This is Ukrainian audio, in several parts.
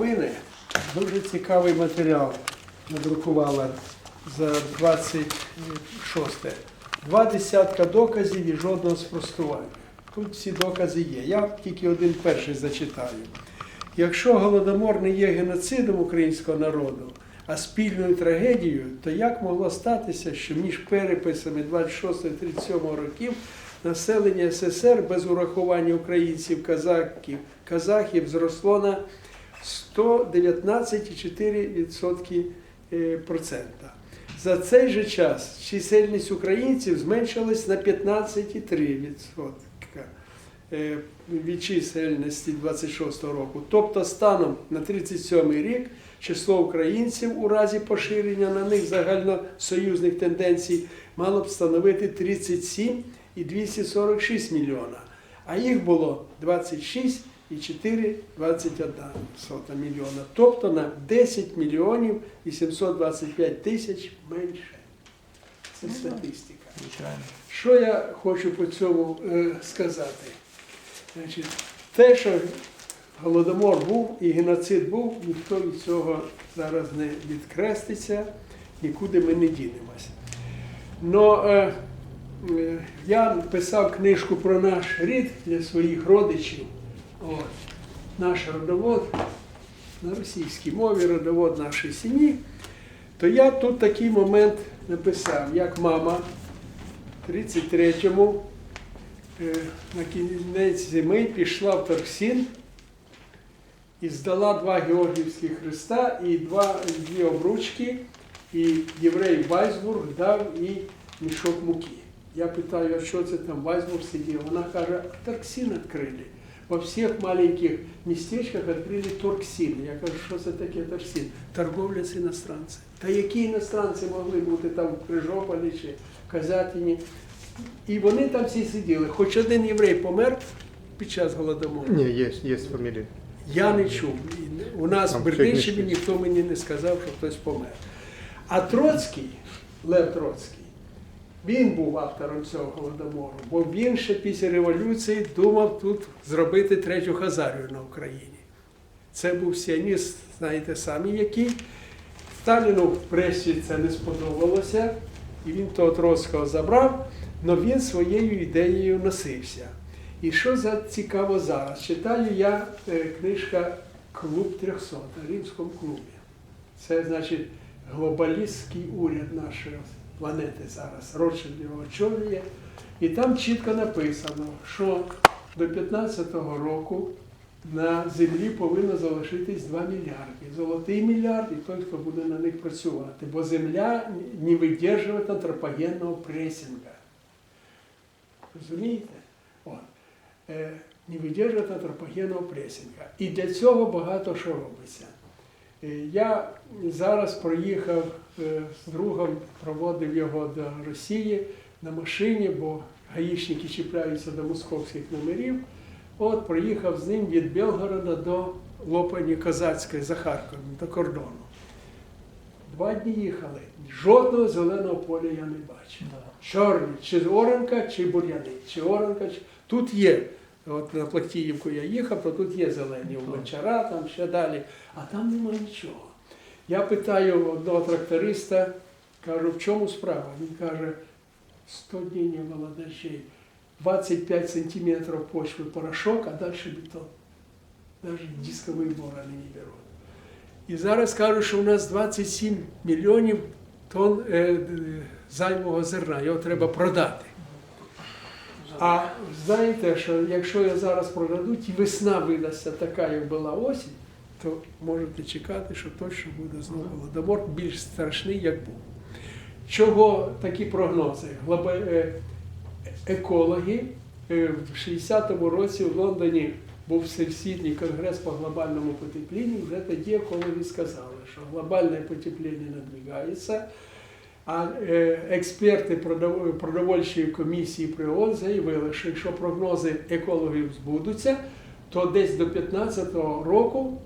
новини. Дуже цікавий матеріал надрукувала за 26. Два десятка доказів і жодного спростування. Тут всі докази є. Я тільки один перший зачитаю. Якщо голодомор не є геноцидом українського народу, а спільною трагедією, то як могло статися, що між переписами 26-37 років населення СССР без урахування українців, казаків, казахів зросло на 119,4% е, процента. За цей же час чисельність українців зменшилась на 15,3% е, від чисельності 26 року. Тобто станом на 37 рік число українців у разі поширення на них загальносоюзних тенденцій мало б становити 37 і 246 мільйона, а їх було 26 і 4,21 мільйона, тобто на 10 мільйонів 825 тисяч менше. Це статистика. Що я хочу по цьому е, сказати? Значить, те, що голодомор був і геноцид був, ніхто від цього зараз не відкреститься, нікуди ми не дінемося. Но е, е, я писав книжку про наш рід для своїх родичів. От, наш родовод на російській мові, родовод нашої сім'ї. То я тут такий момент написав, як мама в 33-му е, на кінець зими пішла в Торксін і здала два Георгіївські хреста і два, дві обручки, і єврей Вайсбург дав їй мішок муки. Я питаю, а що це там Вайсбург сидів? Вона каже, Торксін відкрили. Во всіх маленьких містечках відкрили торксін. Я кажу, що це таке торксін? Торговля з іностранцями. Та які іностранці могли бути там в Крижополі чи в Казятині? І вони там всі сиділи. Хоч один єврей помер під час голодомору. Не, есть, есть фамилия. Я не чув. У нас в Бердичеві ніхто мені не сказав, що хтось помер. А Троцький, Лев Троцький, він був автором цього голодомору, бо він ще після революції думав тут зробити третю Хазарію на Україні. Це був сіоніст, знаєте самі який. Сталіну в пресі це не сподобалося, і він того Троцького забрав, але він своєю ідеєю носився. І що за цікаво зараз? Читаю я е, книжка Клуб 300 на Римському клубі. Це значить глобалістський уряд нашої планети зараз. Ротшильд його очолює. І там чітко написано, що до 15-го року на землі повинно залишитись 2 мільярди. Золотий мільярд і той, хто буде на них працювати. Бо земля не видержує антропогенного пресінга. Розумієте? От. Е, Не видержує антропогенного пресінга. І для цього багато що робиться. Е, Я зараз проїхав е, з другом, проводив його до Росії на машині, бо гаїшники чіпляються до московських номерів. От проїхав з ним від Белгорода до Лопані Козацької за Харковом, до кордону. Два дні їхали. Жодного зеленого поля я не бачив. Да. Чорні, чи оранка, чи бур'яни, чи оранка, чи... тут є. От на Плахтіївку я їхав, то тут є зелені у Гончара, там ще далі, а там немає нічого. Я питаю одного тракториста, кажу, в чому справа? Він каже, 100 днів не було дощей, 25 сантиметрів почви порошок, а далі бетон. Навіть дискові бори не беруть. І зараз кажуть, що у нас 27 мільйонів тонн е, е, зайвого зерна, його треба продати. А знаєте, що якщо я зараз продаду, і весна видасться така, як була осінь, то можете чекати, що точно буде знову голодомор більш страшний, як був. Чого такі прогнози? Е, Екологи е, в 60-му році в Лондоні був всесвітній конгрес по глобальному потеплінню. Вже тоді екологи сказали, що глобальне потепління надвигається. А е, експерти продовольчої комісії при ООН заявили, що якщо прогнози екологів збудуться, то десь до 2015 року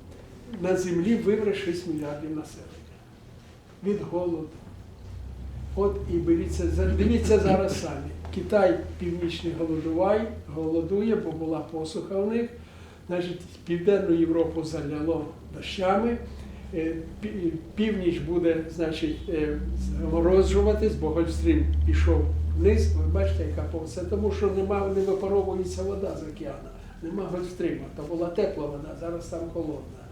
на землі вимре 6 мільярдів населення від голоду. От і беріться, дивіться зараз самі. Китай північний голодувай, голодує, бо була посуха в них. Значить, Південну Європу заляло дощами, північ буде значить, е, бо Гольфстрім пішов вниз. Ви бачите, яка пов- це тому, що нема, не випаровується вода з океану, нема Гольфстріма. То була тепла вода, зараз там холодна.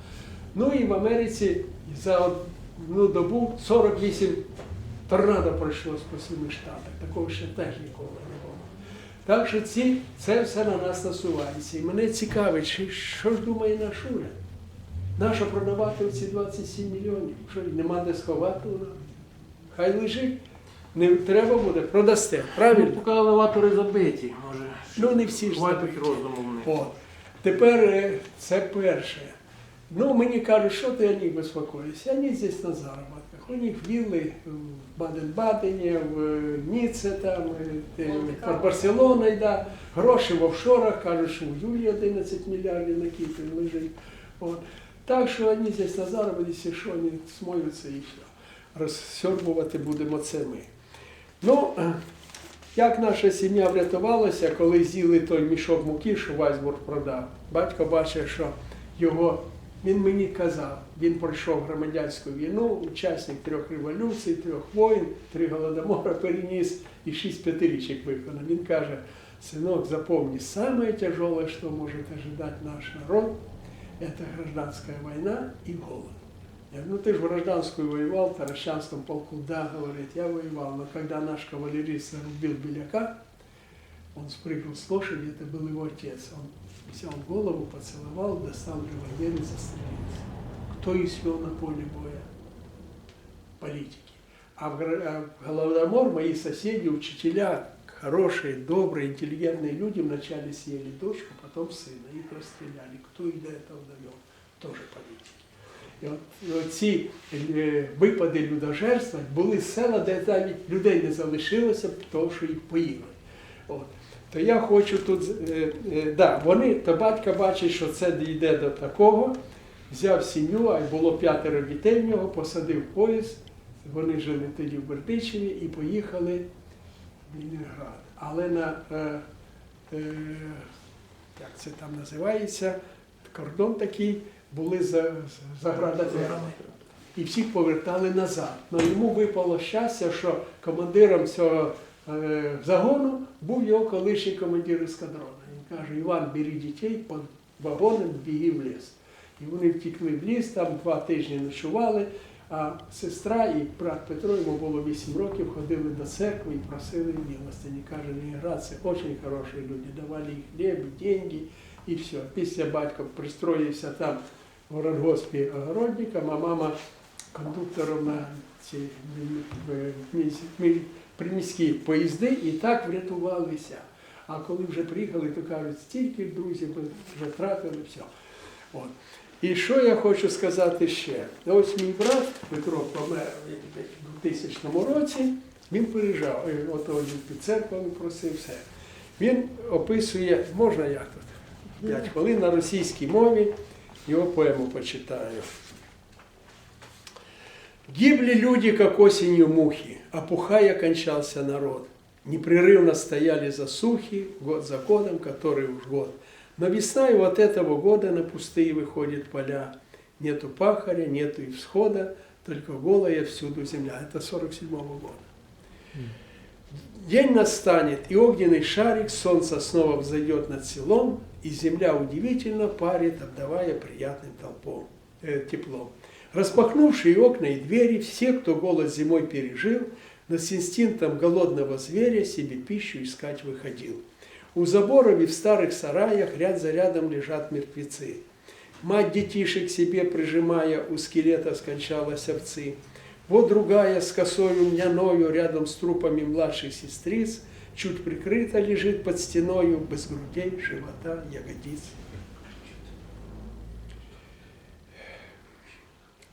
Ну і в Америці за одну добу 48 торнадо пройшло по семи штатах. Такого ще теж ніколи не було. Так що ці, це все на нас насувається. І мене цікавить, що ж думає наш уряд? Нащо продавати ці 27 мільйонів? Що нема де сховати? Хай лежить. Не треба буде, продасте. Ну, Правильно? поки елеватори забиті, може. Ну не всі ж забиті. в. От. Тепер е, це перше. Ну, мені кажуть, що ти о них безпокоїшся? Вони здесь на заробітках. У них вілли в Баден-Бадені, в е, Ніце, там, е, е, в Барселоні, да. гроші в офшорах, кажуть, що у Юлії 11 мільярдів на Кіпрі лежить. От. Так що вони здесь на заробітці, що вони смоються і. Розсьорбувати будемо це ми. Ну, як наша сім'я врятувалася, коли з'їли той мішок муки, що Вайсбург продав. Батько бачив, що його, він мені казав, він пройшов громадянську війну, учасник трьох революцій, трьох воїн, три голодомора переніс і шість п'ятирічок виконав. Він каже, синок, запомни, самое тяжелое, что может ожидать наш народ, это гражданская война и голод. Я говорю, ну ты же в гражданскую воевал, в Таращанском полку, да, говорит, я воевал, но когда наш кавалерист зарубил Беляка, он спрыгнул с лошади, это был его отец. Он взял голову, поцеловал, достал револьвер и застрелился. Кто их свел на поле боя? Политики. А в, а Голодомор мои соседи, учителя, хорошие, добрые, интеллигентные люди вначале съели дочку, потом сына. Их расстреляли. Кто их до этого довел? Тоже политики. І от, і от ці е, випади людожерства були села, де навіть людей не залишилося, тому що їх поїли. От. То я хочу тут, е, е, да, вони, то батько бачить, що це дійде до такого, взяв сім'ю, а й було п'ятеро дітей в нього, посадив в поїзд, вони жили тоді в Бердичеві і поїхали в Але на, е, е, як це там називається, кордон такий, були за, заградотряди. І всіх повертали назад. Ну йому випало щастя, що командиром цього е, загону був його колишній командир ескадрона. Він каже, Іван, бери дітей під вагоном, біги в ліс. І вони втекли в ліс, там два тижні ночували, а сестра і брат Петро, йому було 8 років, ходили до церкви і просили милостині. Каже, Ленинград, це дуже хороші люди, давали їм хліб, деньги і все. Після батько пристроївся там в городгоспі огородником, а мама кондуктором на ці в- приміські поїзди і так врятувалися. А коли вже приїхали, то кажуть, стільки друзів вже втратили, все. От. І що я хочу сказати ще? Ось мій брат Петро помер у 2000 році, він приїжджав, е, от він під церквою просив все. Він описує, можна як тут? 5 хвилин на російській мові, його поему почитаю. Гибли люди, как осенью мухи, опухая кончался народ. Непрерывно стояли засухи, год за годом, который уж год. Но весна и вот этого года на пустые выходят поля. Нету пахаря, нету и всхода, только голая всюду земля. Это 47 года. День настанет, и огненный шарик солнце снова взойдет над селом, и земля удивительно парит, обдавая приятным толпом, э, теплом. Распахнувшие окна и двери, все, кто голод зимой пережил, но с инстинктом голодного зверя себе пищу искать выходил. У заборов и в старых сараях ряд за рядом лежат мертвецы. Мать детишек себе прижимая, у скелета скончалась овцы. Вот другая с косою льняною рядом с трупами младших сестриц, чуть прикрыта лежит под стеною, без грудей, живота, ягодиц.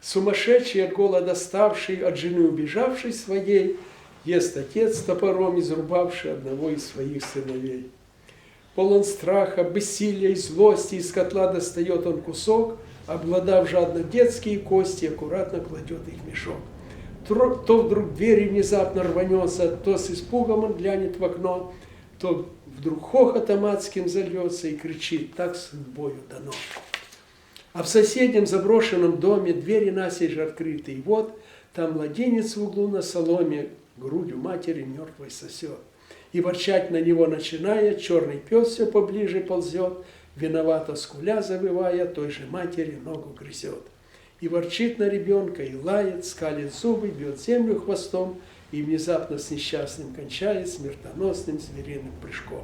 Сумасшедший от голода ставший, от жены убежавший своей, ест отец топором изрубавший одного из своих сыновей. Полон страха, бессилия и злости, из котла достает он кусок, обладав жадно детские кости, аккуратно кладет их в мешок. То вдруг двери внезапно рванется, то с испугом он глянет в окно, то вдруг хохотом адским зальется и кричит, так судьбою дано. А в соседнем заброшенном доме двери насей же открыты, и вот там младенец в углу на соломе грудью матери мертвой сосет. И ворчать на него начиная, черный пес все поближе ползет, виновато скуля завывая, той же матери ногу грызет. И ворчит на ребенка, и лает, скалит зубы, бьет землю хвостом, и внезапно с несчастным кончает смертоносным звериным прыжком.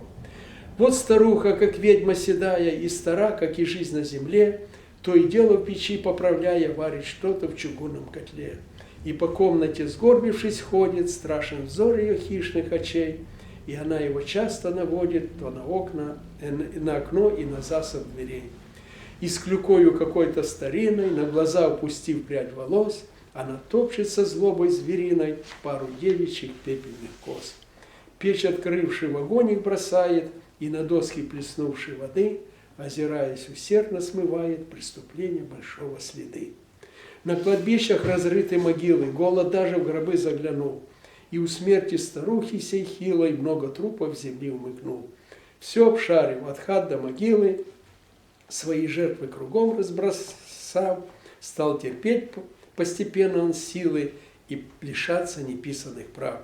Вот старуха, как ведьма седая, и стара, как и жизнь на земле, то и дело в печи поправляя, варит что-то в чугунном котле. И по комнате сгорбившись ходит, страшен взор ее хищных очей, и она его часто наводит то на окна, э, на окно и на засов дверей. И с клюкою какой-то стариной, на глаза упустив прядь волос, она топчется злобой звериной пару девичьих пепельных кос. Печь открывший в огонь их бросает, и на доски плеснувшей воды, озираясь усердно смывает преступление большого следы. На кладбищах разрыты могилы, голод даже в гробы заглянул, и у смерти старухи сей хилой много трупов земли умыкнул. Все обшарив от хат до могилы, свои жертвы кругом разбросав, стал терпеть постепенно он силы и лишаться неписанных прав.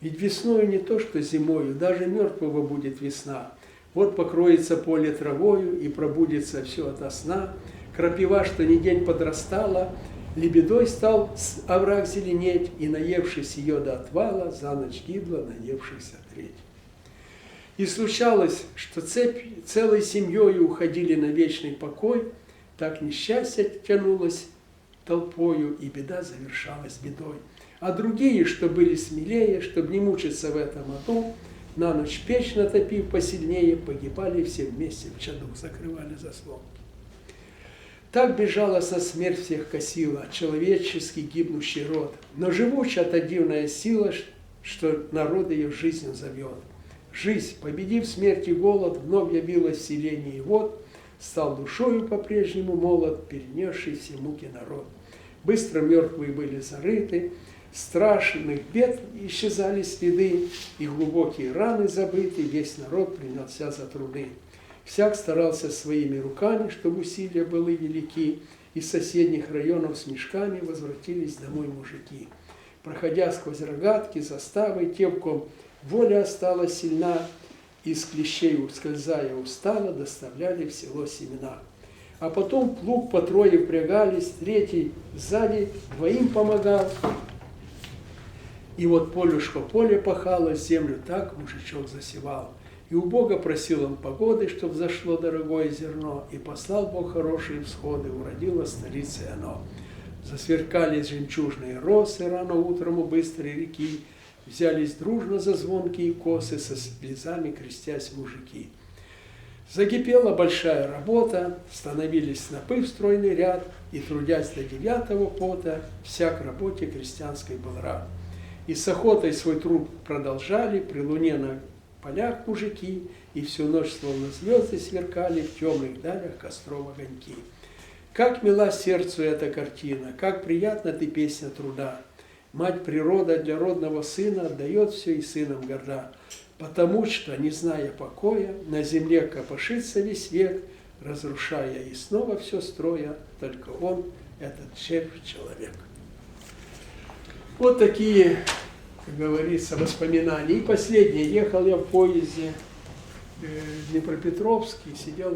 Ведь весною не то, что зимою, даже мертвого будет весна. Вот покроется поле травою, и пробудется все ото сна. Крапива, что ни день подрастала, лебедой стал овраг зеленеть, и, наевшись ее до отвала, за ночь гибла наевшихся треть. И случалось, что цепь целой семьей уходили на вечный покой, так несчастье тянулось толпою, и беда завершалась бедой. А другие, что были смелее, чтобы не мучиться в этом аду, на ночь печь натопив посильнее, погибали все вместе в чаду, закрывали заслон. Так безжалостно смерть всех косила, человеческий гибнущий род. Но живуча та дивная сила, что народ ее жизнью зовет. Жизнь, победив смерть и голод, вновь явилась в селении, и вот стал душою по-прежнему молод, перенесший все муки народ. Быстро мертвые были зарыты, страшных бед исчезали следы, и глубокие раны забыты, весь народ принялся за труды. Всяк старался своими руками, чтобы усилия были велики, из соседних районов с мешками возвратились домой мужики. Проходя сквозь рогатки, заставы, те, в ком воля осталась сильна, из клещей ускользая устало, доставляли в село семена. А потом плуг по трое впрягались, третий сзади двоим помогал. И вот полюшко поле пахало, землю так мужичок засевал. И у Бога просил он погоды, чтоб зашло дорогое зерно, и послал Бог хорошие всходы, уродила столице оно. Засверкали жемчужные росы рано утром у быстрой реки, взялись дружно за звонкие косы, со слезами крестясь мужики. Закипела большая работа, становились снопы в стройный ряд, и, трудясь до девятого пота, всяк работе крестьянской был рад. И с охотой свой труд продолжали, при луне на полях мужики, и всю ночь словно звезды сверкали в темных далях костров огоньки. Как мила сердцу эта картина, как приятна ты песня труда. Мать природа для родного сына отдает все и сыном горда, потому что, не зная покоя, на земле копошится весь век, разрушая и снова все строя, только он, этот червь человек. Вот такие, как говорится, воспоминания. И последнее, ехал я в поезде э, в Днепропетровске, сидел